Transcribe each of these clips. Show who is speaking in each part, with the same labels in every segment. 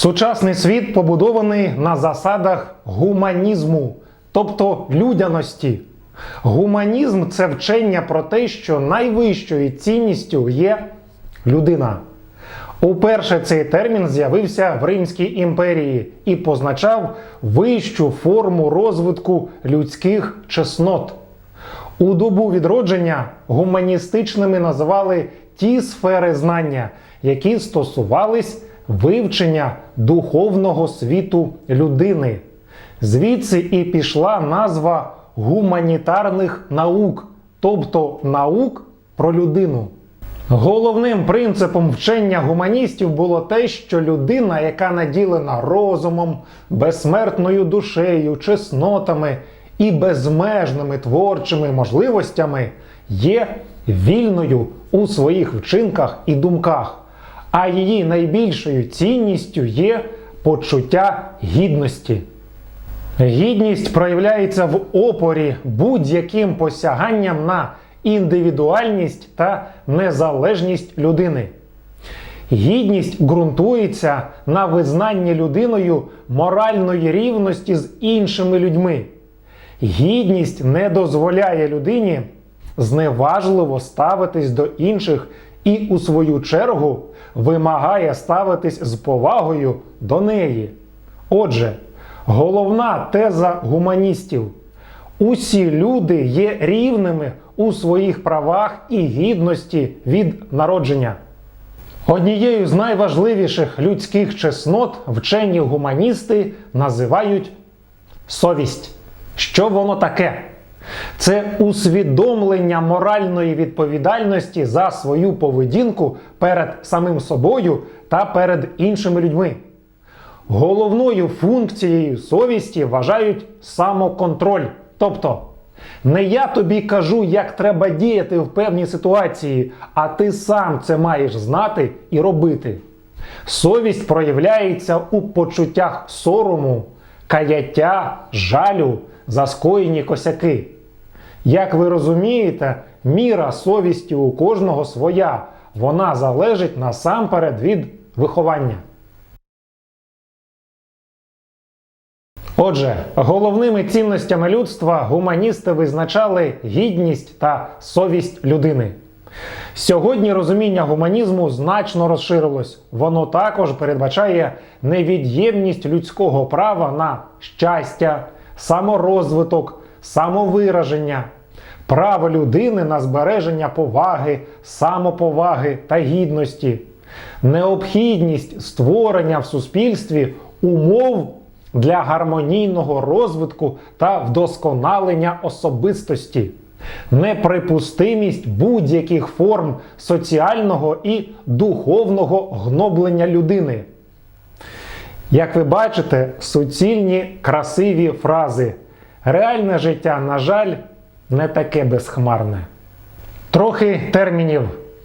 Speaker 1: Сучасний світ побудований на засадах гуманізму, тобто людяності. Гуманізм це вчення про те, що найвищою цінністю є людина. Уперше цей термін з'явився в Римській імперії і позначав вищу форму розвитку людських чеснот. У добу відродження гуманістичними називали ті сфери знання, які стосувались вивчення духовного світу людини. Звідси і пішла назва гуманітарних наук, тобто наук про людину. Головним принципом вчення гуманістів було те, що людина, яка наділена розумом, безсмертною душею, чеснотами і безмежними творчими можливостями, є вільною у своїх вчинках і думках, а її найбільшою цінністю є почуття гідності. Гідність проявляється в опорі будь-яким посяганням на індивідуальність та незалежність людини. Гідність ґрунтується на визнанні людиною моральної рівності з іншими людьми. Гідність не дозволяє людині зневажливо ставитись до інших і, у свою чергу, вимагає ставитись з повагою до неї. Отже, головна теза гуманістів: усі люди є рівними у своїх правах і гідності від народження. Однією з найважливіших людських чеснот вчені гуманісти називають совість. Що воно таке? Це усвідомлення моральної відповідальності за свою поведінку перед самим собою та перед іншими людьми. Головною функцією совісті вважають самоконтроль. Тобто, не я тобі кажу, як треба діяти в певній ситуації, а ти сам це маєш знати і робити. Совість проявляється у почуттях сорому, каяття, жалю за скоєні косяки. Як ви розумієте, міра совісті у кожного своя, вона залежить насамперед від виховання. Отже, головними цінностями людства гуманісти визначали гідність та совість людини. Сьогодні розуміння гуманізму значно розширилось. Воно також передбачає невід'ємність людського права на щастя, саморозвиток, самовираження, право людини на збереження поваги, самоповаги та гідності, необхідність створення в суспільстві умов для гармонійного розвитку та вдосконалення особистості, неприпустимість будь-яких форм соціального і духовного гноблення людини. Як ви бачите, суцільні красиві фрази. Реальне життя, на жаль, не таке безхмарне. Трохи термінів.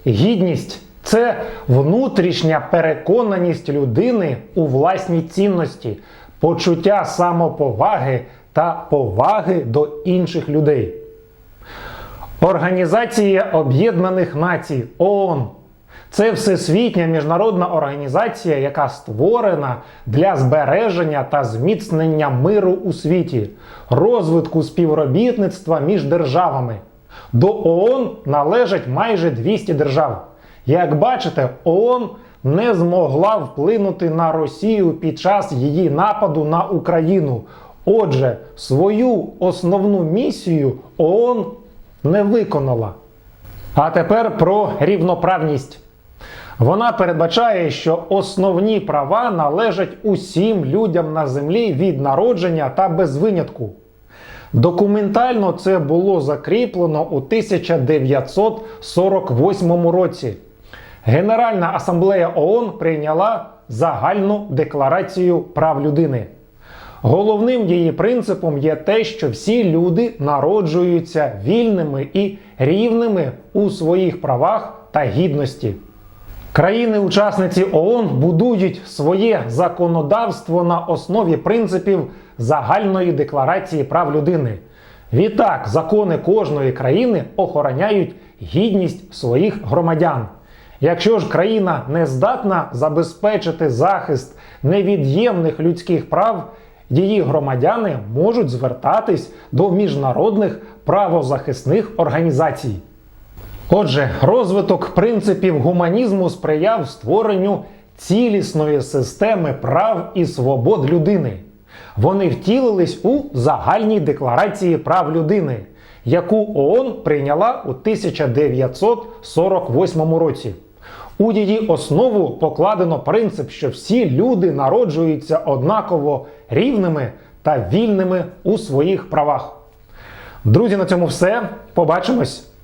Speaker 1: Гідність це внутрішня переконаність людини у власній цінності, почуття самоповаги та поваги до інших людей. Організація Об'єднаних Націй ООН це всесвітня міжнародна організація, яка створена для збереження та зміцнення миру у світі, розвитку співробітництва між державами. До ООН належать майже 200 держав. Як бачите, ООН не змогла вплинути на Росію під час її нападу на Україну. Отже, свою основну місію ООН не виконала. А тепер про рівноправність. Вона передбачає, що основні права належать усім людям на землі від народження та без винятку. Документально це було закріплено у 1948 році. Генеральна асамблея ООН прийняла загальну декларацію прав людини. Головним її принципом є те, що всі люди народжуються вільними і рівними у своїх правах та гідності. Країни-учасниці ООН будують своє законодавство на основі принципів загальної декларації прав людини. Відтак, закони кожної країни охороняють гідність своїх громадян. Якщо ж країна не здатна забезпечити захист невід'ємних людських прав, її громадяни можуть звертатись до міжнародних правозахисних організацій. Отже, розвиток принципів гуманізму сприяв створенню цілісної системи прав і свобод людини. Вони втілились у загальній декларації прав людини, яку ООН прийняла у 1948 році. У її основу покладено принцип, що всі люди народжуються однаково рівними та вільними у своїх правах. Друзі, на цьому все. Побачимось!